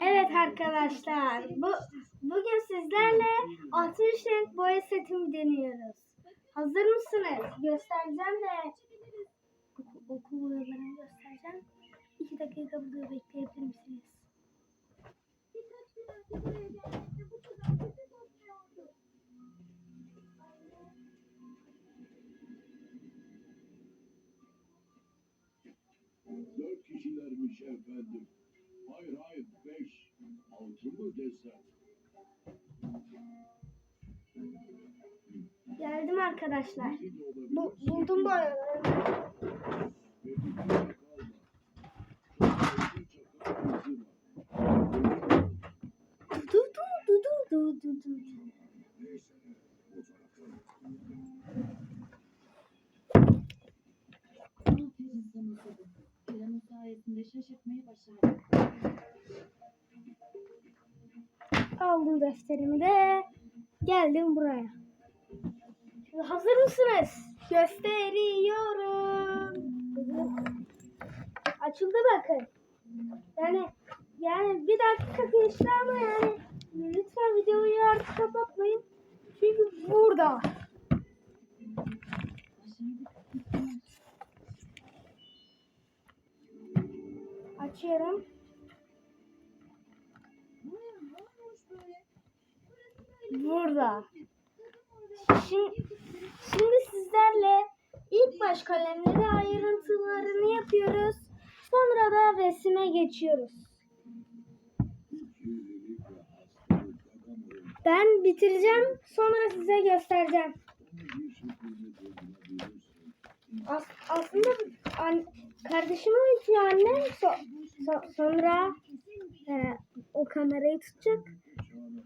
Evet arkadaşlar, bu bugün sizlerle 60 renk boya setimi deniyoruz. Hazır mısınız? Göstereceğim de okul, boyalarını göstereceğim. 2 dakika burada bekleyebilir misiniz? Dört kişilermiş efendim. Hayır hayır beş. Altı mı desem? Geldim arkadaşlar. Bu, buldum boyaları. Ve bir tane kalma. Çok sayıda çakal izi var. Du du du Aldım defterimi de geldim buraya. Hazır mısınız? Gösteriyorum. Açıldı bakın. Yani yani bir dakika geçti ama yani lütfen videoyu artık kapatmayın. Çünkü burada. Açıyorum. Burada. Şimdi, şimdi sizlerle ilk baş kalemleri ayrıntılarını yapıyoruz. Sonra da resime geçiyoruz. Ben bitireceğim. Sonra size göstereceğim. As aslında an kardeşim uyutuyor annem. So- so- sonra e, o kamerayı tutacak.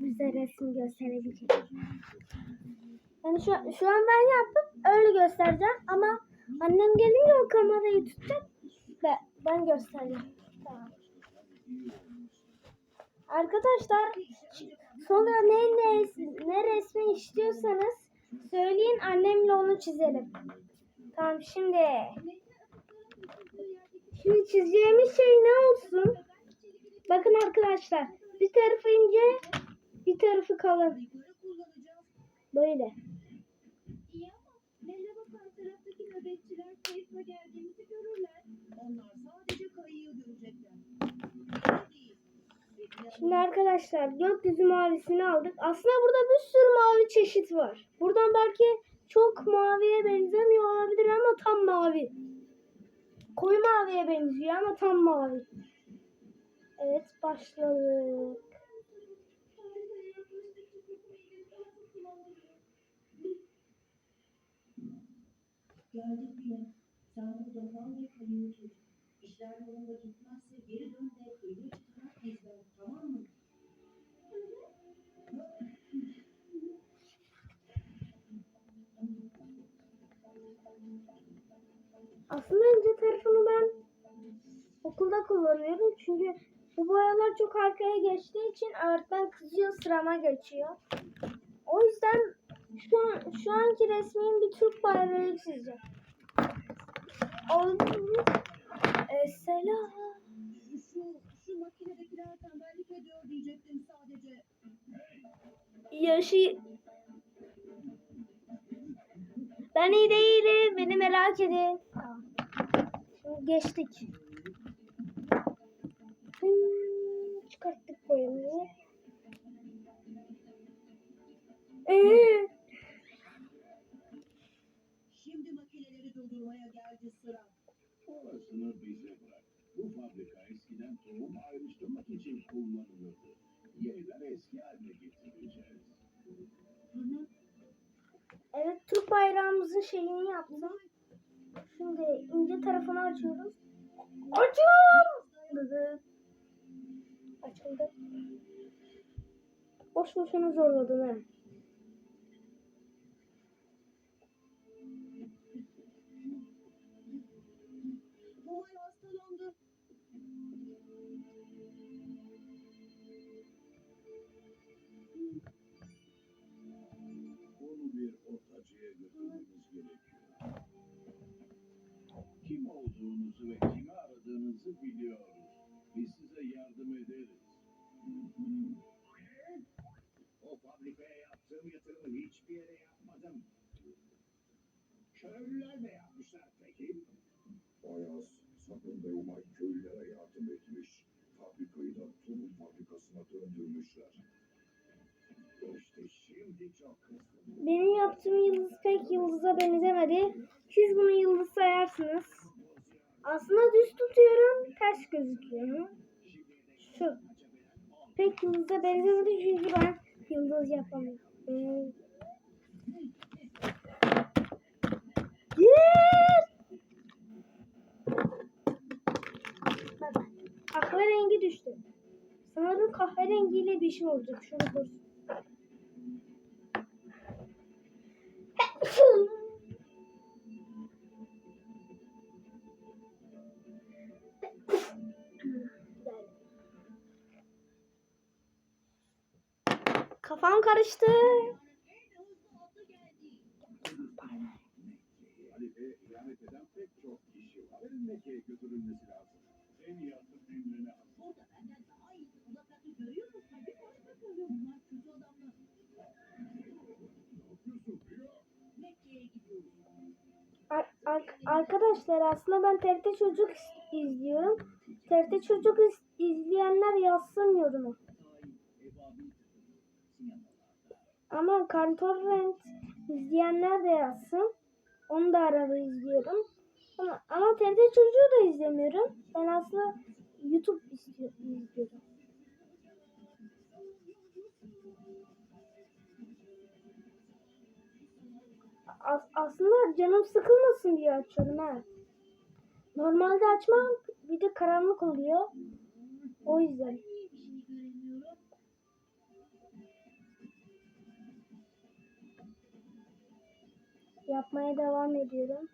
Bize resim gösterebilecek. Yani şu, şu an ben yaptım. Öyle göstereceğim. Ama annem gelince o kamerayı tutacak. Ve ben göstereceğim. Tamam. Arkadaşlar sonra ne, ne, ne resmi istiyorsanız söyleyin annemle onu çizelim. Tamam şimdi. Şimdi çizeceğimiz şey ne olsun? Bakın arkadaşlar. Bir tarafı ince, bir tarafı kalın. Böyle. İyi ama nehre bakan taraftaki nöbetçiler kayıkla geldiğimizi görürler. Onlar sadece kayığı görecekler. Şimdi arkadaşlar gökyüzü mavisini aldık. Aslında burada bir sürü mavi çeşit var. Buradan belki çok maviye benzemiyor olabilir ama tam mavi. Koyu maviye benziyor ama tam mavi. Evet başladık. Geldik bile. Sen burada kal ve tut. İşler yolunda gitmezse geri dön ve kıyıya çıkarak izle. Tamam mı? Aslında ince tarafını ben okulda kullanıyorum. Çünkü bu boyalar çok arkaya geçtiği için öğretmen kızıyor sırama geçiyor. O yüzden şu, şu anki resmim bir Türk bayrağı çizeceğim. Oldu mu? Ee, selam. Şu, şu makinedekiler tembellik ediyor diyecektim sadece. Yaşı... Ben iyi değilim. Beni merak edin. Tamam. Şimdi geçtik. Hmm, çıkarttık boyamızı. Ee, geldi sıra. Orasını bize bırak. Bu fabrika eskiden tohum ayrıştırmak için kullanılırdı. Yerler eski haline getireceğiz. Hı hı. evet Türk bayrağımızın şeyini yaptım. Şimdi ince tarafını açıyoruz. Dıdı. Açıldı. Boş boşuna zorladın ha. Yaptığım yıldız pek yıldıza benzemedi. Siz bunu yıldız sayarsınız. Aslında düz tutuyorum, ters gözüküyor. Şu. Pek yıldıza benzemedi çünkü ben yıldız yapamıyorum. Bak, kahverengi düştü. Sanırım kahverengiyle bir şey olacak. Şunu dur. Ar- ar- arkadaşlar aslında ben TRT Çocuk izliyorum. TRT Çocuk izleyenler yazsın yoruma. Ama Kantorrent izleyenler de yazsın. Onu da arada izliyorum. Ama, ama TRT Çocuğu da izlemiyorum. Ben aslında YouTube izliyorum. As- aslında canım sıkılmasın diye açıyorum ha. Normalde açmam bir de karanlık oluyor. O yüzden. Yapmaya devam ediyorum.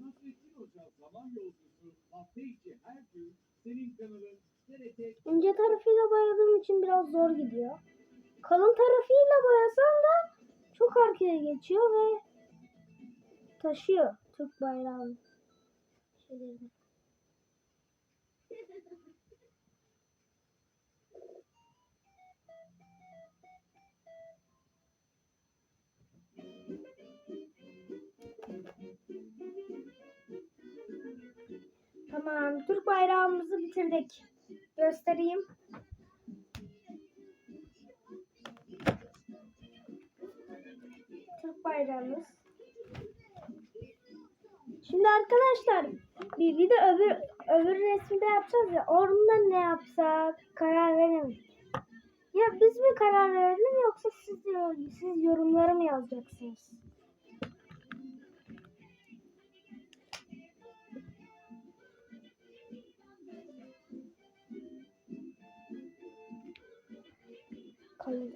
Nasrettin Hoca zaman yolcusu hafta içi her gün senin kanalın TRT İnce tarafıyla boyadığım için biraz zor gidiyor. Kalın tarafıyla boyasam da çok arkaya geçiyor ve taşıyor Türk bayrağını. Şeylerini. Tamam, Türk bayrağımızı bitirdik. Göstereyim. Türk bayrağımız. Şimdi arkadaşlar bir, de öbür öbür resimde yapacağız ya. Orada ne yapsak karar veremedik. Ya biz mi karar verelim yoksa siz siz yorumlara mı yazacaksınız?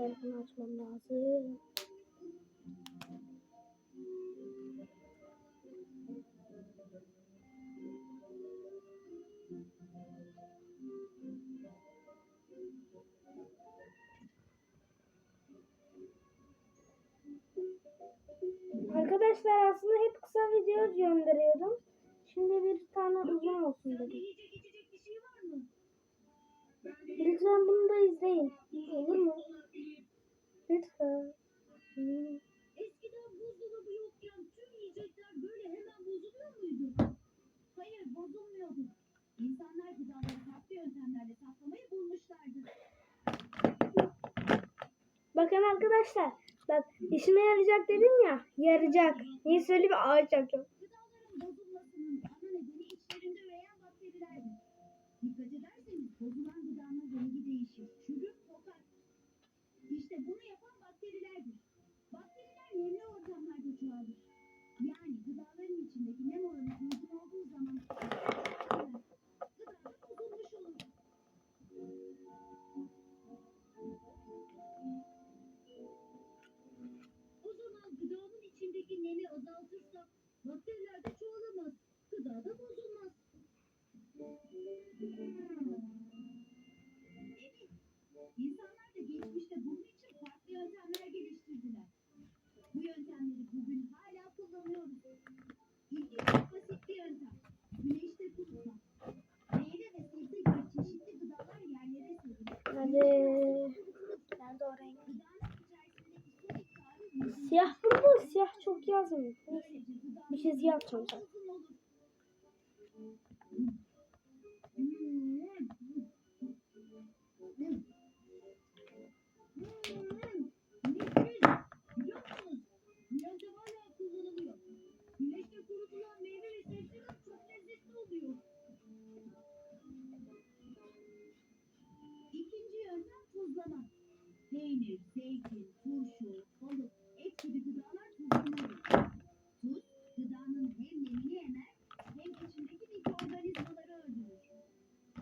Tarafını açmam lazım. Arkadaşlar aslında hep kısa video gönderiyordum. Şimdi bir tane uzun olsun dedim. Şey? Lütfen bunu da izleyin. Olur mu? Lütfen. Eskiden buzdolabı yokken tüm yiyecekler böyle hemen bozuluyor muydu? Hayır bozulmuyordu. İnsanlar gıdaları farklı yöntemlerle saklamayı bulmuşlardı. Bakın arkadaşlar. Bak işime yarayacak dedim ya. Yarayacak. Niye söyle bir ağaç yapacağım. Gıdaların bozulmasının ana nedeni içlerinde üreyen bakterilerdir. Dikkat ederseniz bozulan gıdanın rengi değişir. Kokar. İşte bunu yapan bakterilerdir. Bakteriler nemli ortamlarda çoğalır. Yani gıdaların içindeki nem oranı uygun olduğu zaman çok yazmıyor. Bir çizgi yöntem tuzlama. Peynir, zeytin, turşu, balık, et gibi gıdalar tuzlanmalı. Tuz, gıdanın hem nemini emer hem içindeki mikroorganizmaları öldürür.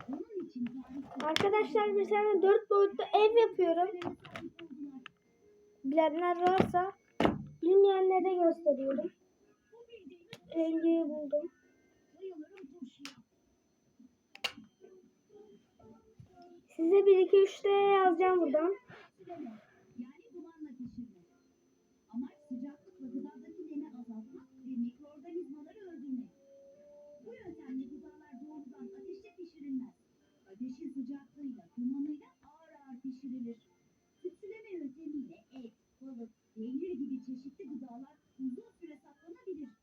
Bunun için tarihte Arkadaşlar bir tane dört boyutlu ev yapıyorum. Bilenler varsa bilmeyenlere gösteriyorum. Rengi buldum. Size 1 2 3 diye yazacağım buradan. Yani dumanla pişirme. Amaç sıcaklıkla gıdadaki nemi azaltmak ve mikroorganizmaları Ateşin sıcaklığıyla, dumanıyla ağır ağır pişirilir. Tütsüleme yöntemiyle et, balık, peynir gibi çeşitli gıdalar uzun süre saklanabilir.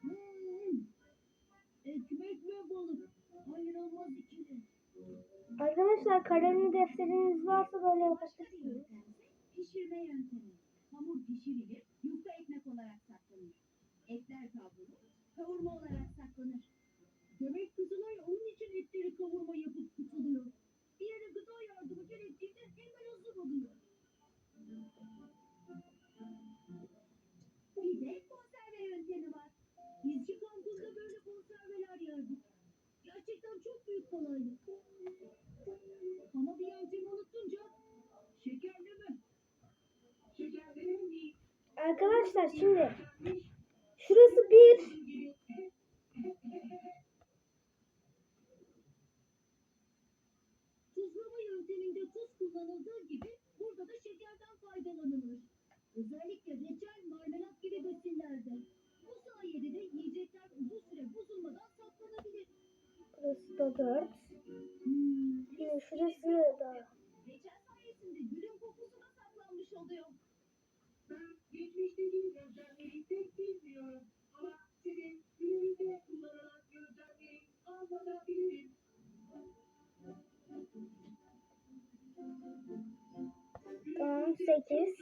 Hmm, ekmek ve balık. Ayrılmaz ikili. Arkadaşlar kalemli defteriniz varsa böyle yapabilirsiniz. pişirme yöntemi. Hamur pişirilir, yufka ekmek olarak saklanır. Etler kavrulur, kavurma olarak saklanır. Demek Kızılay onun için etleri kavurma yapıp tutuluyor. Bir yere gıda yardımı gerektiğinde hemen hazır oluyor. Bir de konserve yöntemi var. Bizci kampüste böyle konserveler yerdik. Gerçekten çok büyük kolaylık. Ama bir yöntemi unutunca? Şekerli mi? Arkadaşlar şimdi şurası 1 kullanıldığı gibi burada da şekerden faydalanılır. Özellikle reçel, marmelat gibi besinlerde. Bu sayede de yiyecekler uzun süre bozulmadan saklanabilir. burası da 4 Hmm, şurası da reçel sayesinde gülün kokusu da saklanmış oluyor. Ben geçmişteki yöntemleri pek bilmiyorum. 8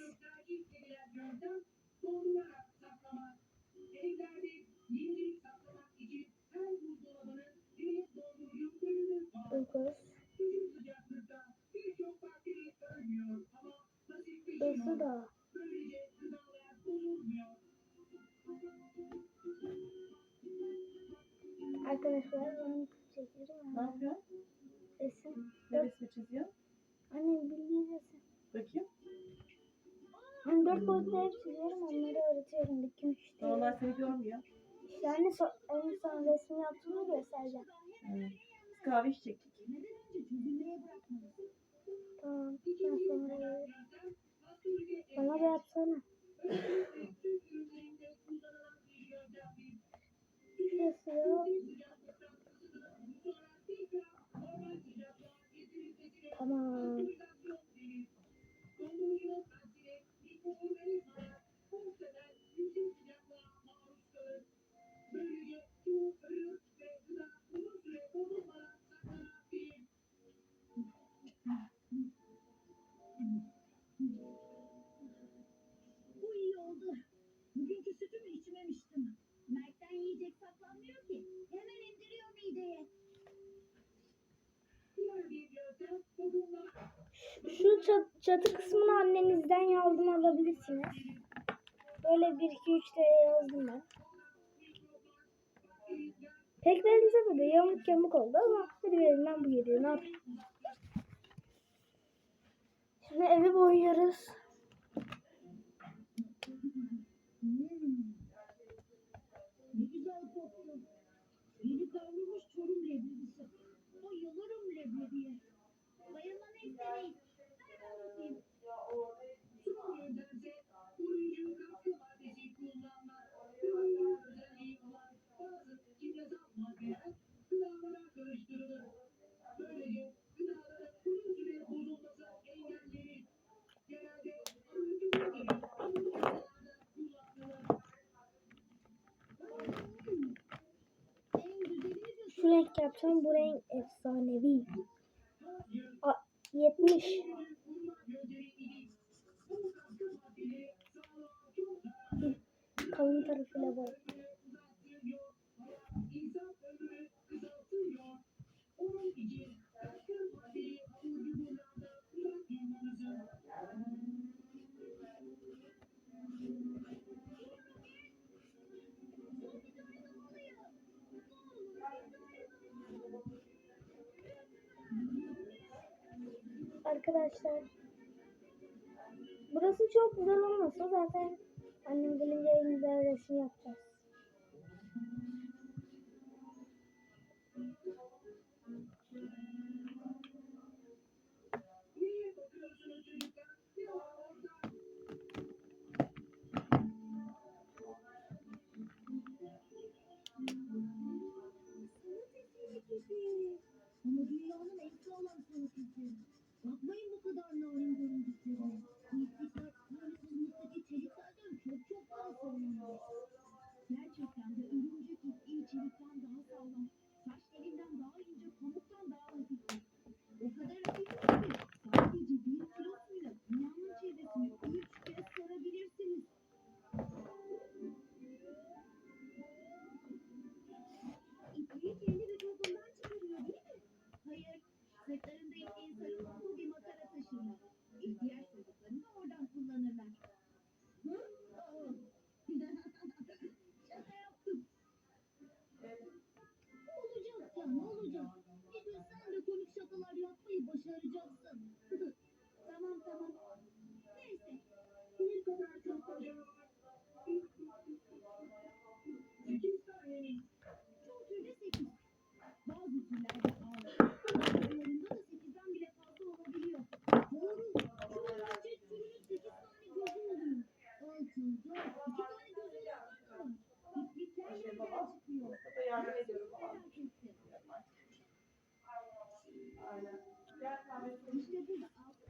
9 Hızlı da. Arkadaşlar ben çekiyorum. Ne yapıyorsun? Resim. Neresi çiziyor? Annem bildiğin resim. Bakayım hani 4 boyutlu ev çiziyorum onları öğretiyorum. 2 3 diye Onlar seni görmüyor. işte anne so en son resmi yaptığımı göstereceğim. Evet. Kahve içecektik. Tamam ben sonra bana da yapsana. Şurası yok tamam Şu çat- çatı kısmını annenizden yardım alabilirsiniz. Böyle 1 2 3 diye yazdım ben. Pek benzemedi. Yamuk yamuk oldu ama hadi elimden bu geliyor. Ne yapayım? Şimdi evi boyuyoruz. arkadaşlar. Burası çok güzel olmasa zaten annem gelince elimizde resim şey yapacağız.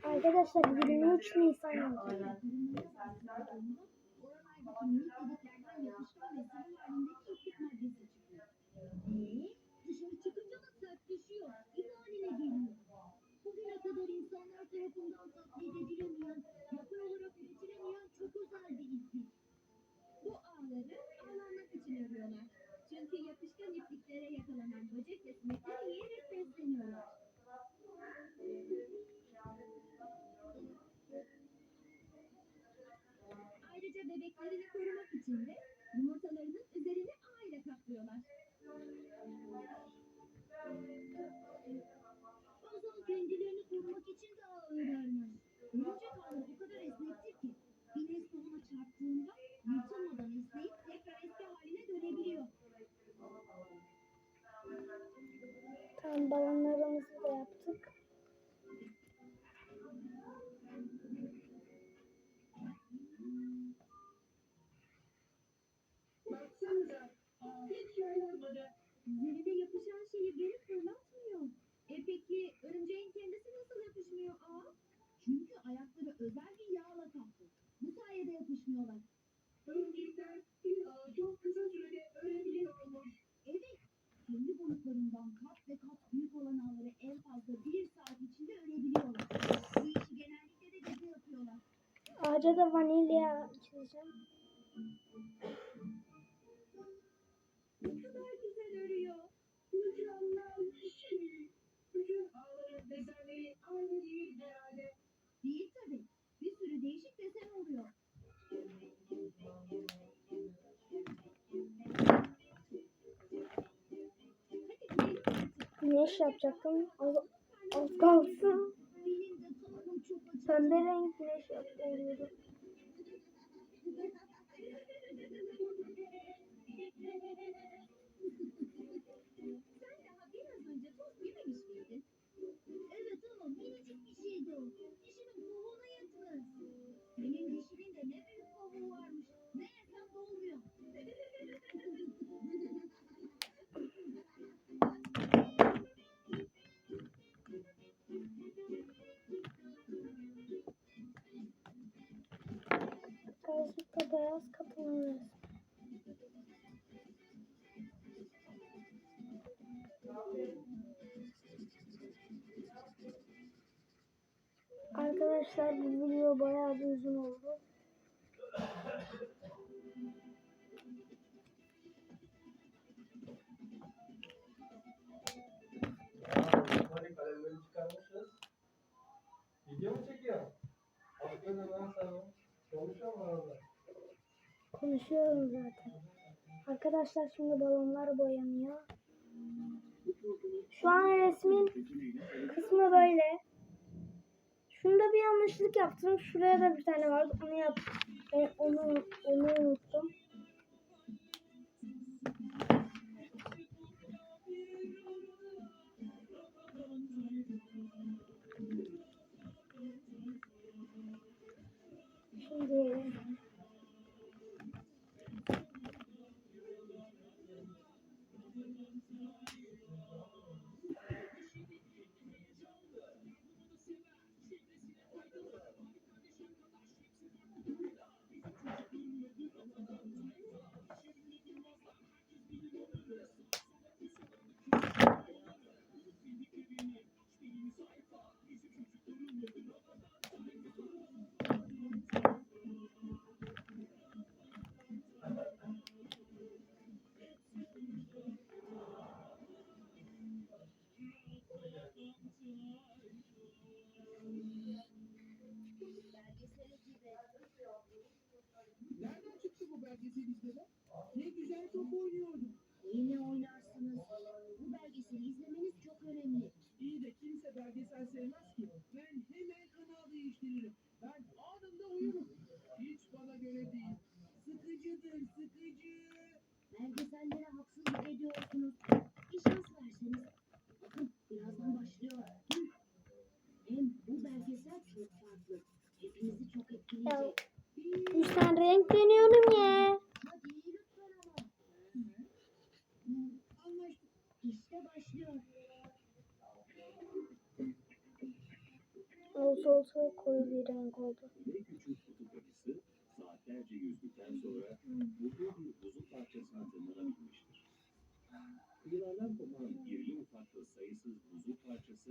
Arkadaşlar 23 Nisan. olmadı. Üzerinde yapışan şeyi geri fırlatmıyor. E peki örümceğin kendisi nasıl yapışmıyor Aa? Çünkü ayakları özel bir yağla kaplı. Bu sayede yapışmıyorlar. Örümcekler bir ağı çok kısa sürede öğrenebiliyormuş. Evet. Kendi boyutlarından kat ve kat büyük olan ağları en fazla bir saat içinde örebiliyorlar. Bu işi genellikle de gece yapıyorlar. Ağaca da vanilya Ne iş yapacaktım? Az, az kalsın. Pembe renk güneş yapıyordu. beyaz kapının. Arkadaşlar bu video bayağı bir uzun oldu. Video mu çekiyor? Bakıyorum ben sana. Konuşuyor mu orada? Konuşuyorum zaten. Arkadaşlar şimdi balonlar boyanıyor. Şu an resmin kısmı böyle. Şunda bir yanlışlık yaptım. Şuraya da bir tane vardı. Onu yap. e, Onu, onu unuttum. İzleme? Ne güzel top oynuyorduk. Yine oynarsınız. Bu belgeseli izlemeniz çok önemli. İyi de kimse belgesel sevmez ki. Ben hemen kanal değiştiririm. Ben anında uyurum. Hiç bana göre değil. Sıkıcıdır, sıkıcı. Belgesellere haksızlık ediyorsunuz. Bir şans verseniz. Bakın birazdan başlıyor. Hı. Hem bu belgesel çok farklı. Hepinizi çok ya, etkileyecek. üç tane renk deniyorum ya. Hadi lütfen ama. Hı, Anlaştık. İşte başlıyor. Olsa koyu bir renk oldu. Saatlerce yüzdükten sonra bir buzul parçasına tırmanabilmiştir. Kıyılardan kopan irili ufaklı sayısız buzul parçası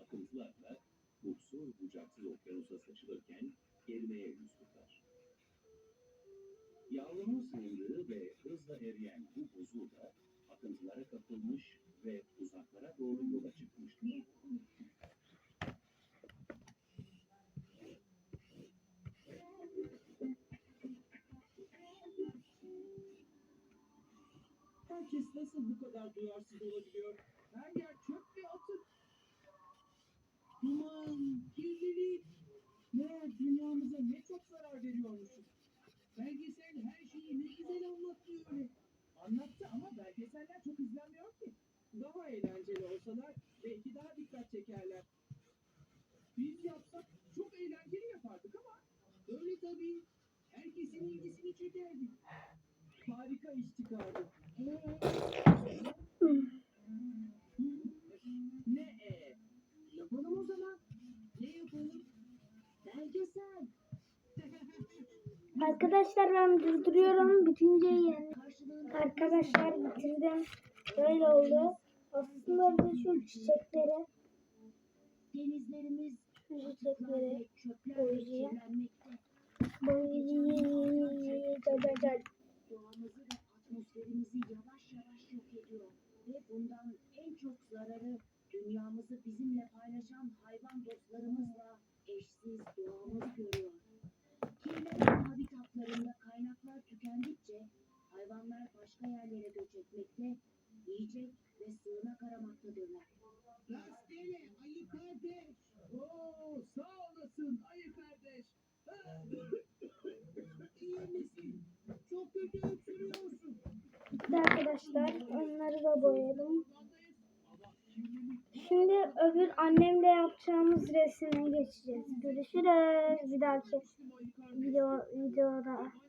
akıntılarla uçsuz bucaksız okyanusa saçılırken erimeye yüz tutar. Yavrunun sığındığı ve hızla eriyen bu buzul da akıntılara kapılmış ve uzaklara doğru yola çıkmıştır. Herkes nasıl bu kadar duyarsız olabiliyor? Her yer çöp ve atık. Duman, kirlilik. Meğer dünyamıza ne çok zarar veriyormuşuz. Belgesel her şeyi ne güzel anlattı öyle. Anlattı ama belgeseller çok izlenmiyor ki. Daha eğlenceli olsalar belki daha dikkat çekerler. Biz yapsak çok eğlenceli yapardık ama öyle tabii. Herkesin ilgisini çekerdik. Harika iş çıkardık. Ne e? Yapalım o zaman. Ne yapalım? Belgesel. Arkadaşlar ben durduruyorum. Bitince yani. Arkadaşlar bitirdim. Böyle oldu. Aslında bir şu çiçekleri, denizlerimiz şu koyacağım. kirlenmekte. boyayacağım. Doğamızı ve atmosferimizi yavaş Öbür annemle yapacağımız resime geçeceğiz. Görüşürüz. Bir dahaki video videoda.